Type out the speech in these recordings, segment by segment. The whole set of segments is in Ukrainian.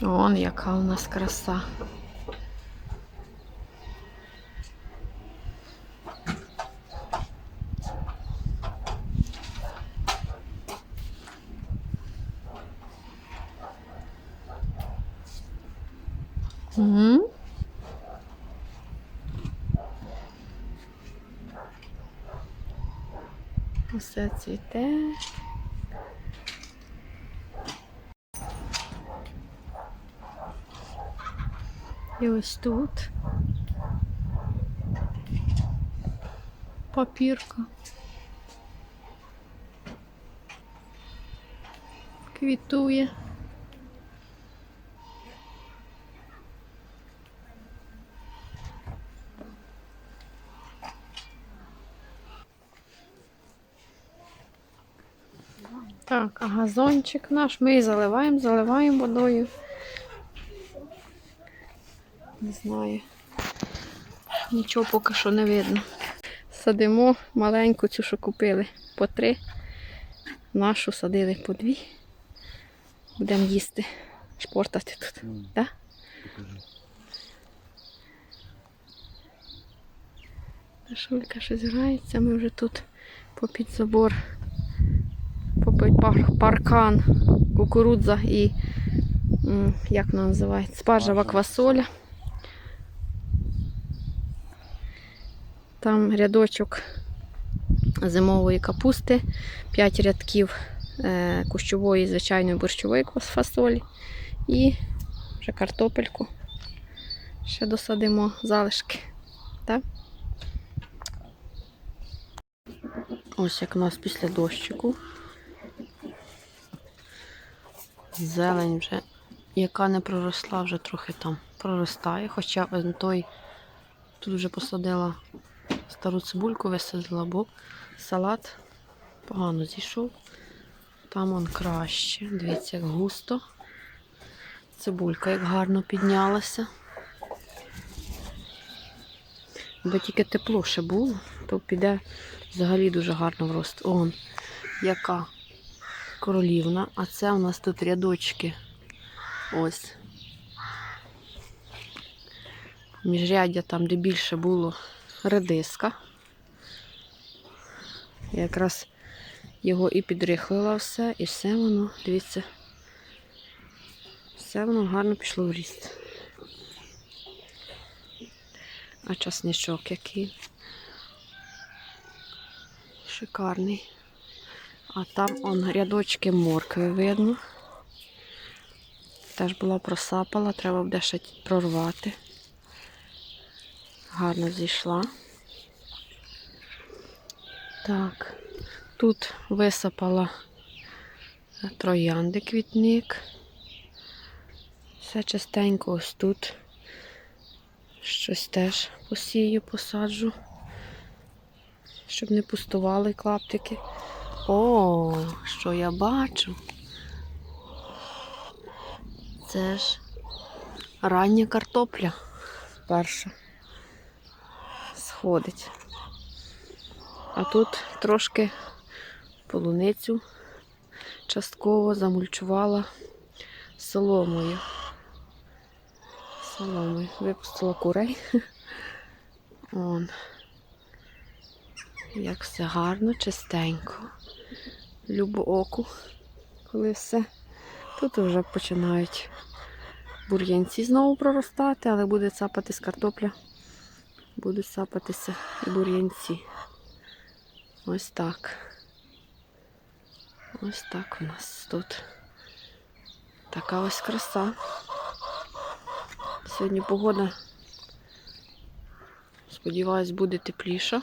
Вон яка у нас краса. Усе цвіте. І ось тут папірка. Квітує. Так, а газончик наш ми заливаємо, заливаємо водою. Не знаю. Нічого поки що не видно. Садимо маленьку цю, що купили по три. Нашу садили по дві. Будемо їсти. Шпортати тут. Да? Шулька щось грається, ми вже тут попід забор, попід пар- паркан, кукурудза і як вона називається? Спаржева квасоля. Там рядочок зимової капусти, 5 рядків е, кущової, звичайної борщової фасолі і вже картопельку. Ще досадимо залишки. Так? Ось як у нас після дощику. Зелень вже, яка не проросла, вже трохи там проростає. Хоча той тут вже посадила стару цибульку, висадила, бо салат погано зійшов. Там он краще. Дивіться, як густо. Цибулька як гарно піднялася. Бо тільки тепло ще було, то піде взагалі дуже гарно в рост. Он, яка королівна. А це у нас тут рядочки. Ось. Міжряддя там, де більше було редиска. Якраз його і підрихлила все, і все воно, дивіться, все воно гарно пішло в ріст. А часничок який. Шикарний. А там он рядочки моркви видно. Теж була просапала, треба буде ще прорвати. Гарно зійшла. Так, тут висипала троянди квітник. Все частенько ось тут. Щось теж посію, посаджу, щоб не пустували клаптики. О, що я бачу? Це ж рання картопля перша сходить. А тут трошки полуницю частково замульчувала соломою. Соломою. Випустила курей. Он. Як все гарно, чистенько. Любо оку, коли все. Тут вже починають бур'янці знову проростати, але буде цапатись картопля. Будуть сапатися бур'янці. Ось так. Ось так у нас тут. Така ось краса. Сьогодні погода, сподіваюсь, буде тепліша,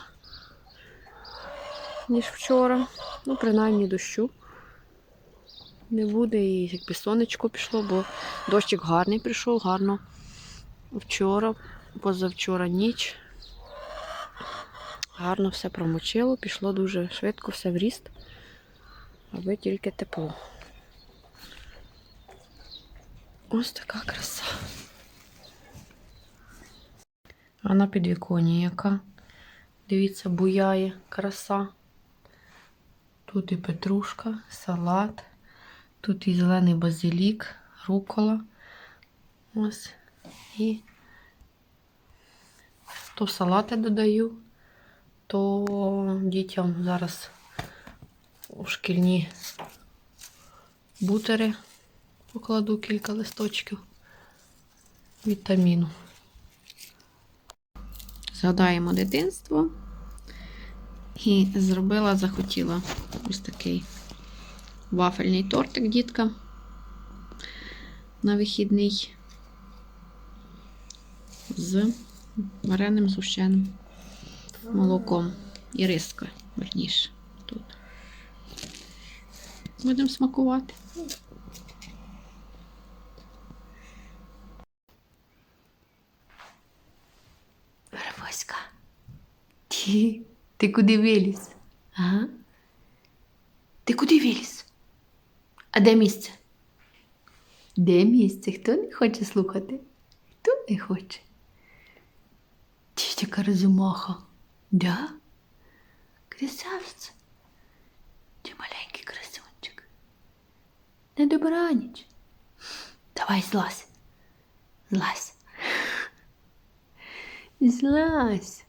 ніж вчора. Ну, принаймні дощу не буде. І якби сонечко пішло, бо дощик гарний прийшов, гарно вчора, позавчора ніч. Гарно все промочило, пішло дуже швидко, все в ріст, аби тільки тепло. Ось така краса. А на підвіконні яка? Дивіться, буяє краса. Тут і петрушка, салат, тут і зелений базилік, рукола, Ось. І то салати додаю, то дітям зараз у шкільні бутери покладу кілька листочків вітаміну. Згадаємо дитинство. І зробила, захотіла ось такий вафельний тортик дітка на вихідний з вареним сушеним молоком і рискою, верніше, тут. Будемо смакувати. Вервоська. Ти, ти куди виліз? Ага. Ти куди виліз? А де місце? Де місце? Хто не хоче слухати? Хто не хоче? Тітя розумаха. Да? Красавця. Ти маленький красунчик. На добраніч. Давай злазь. Злазь. Злазь.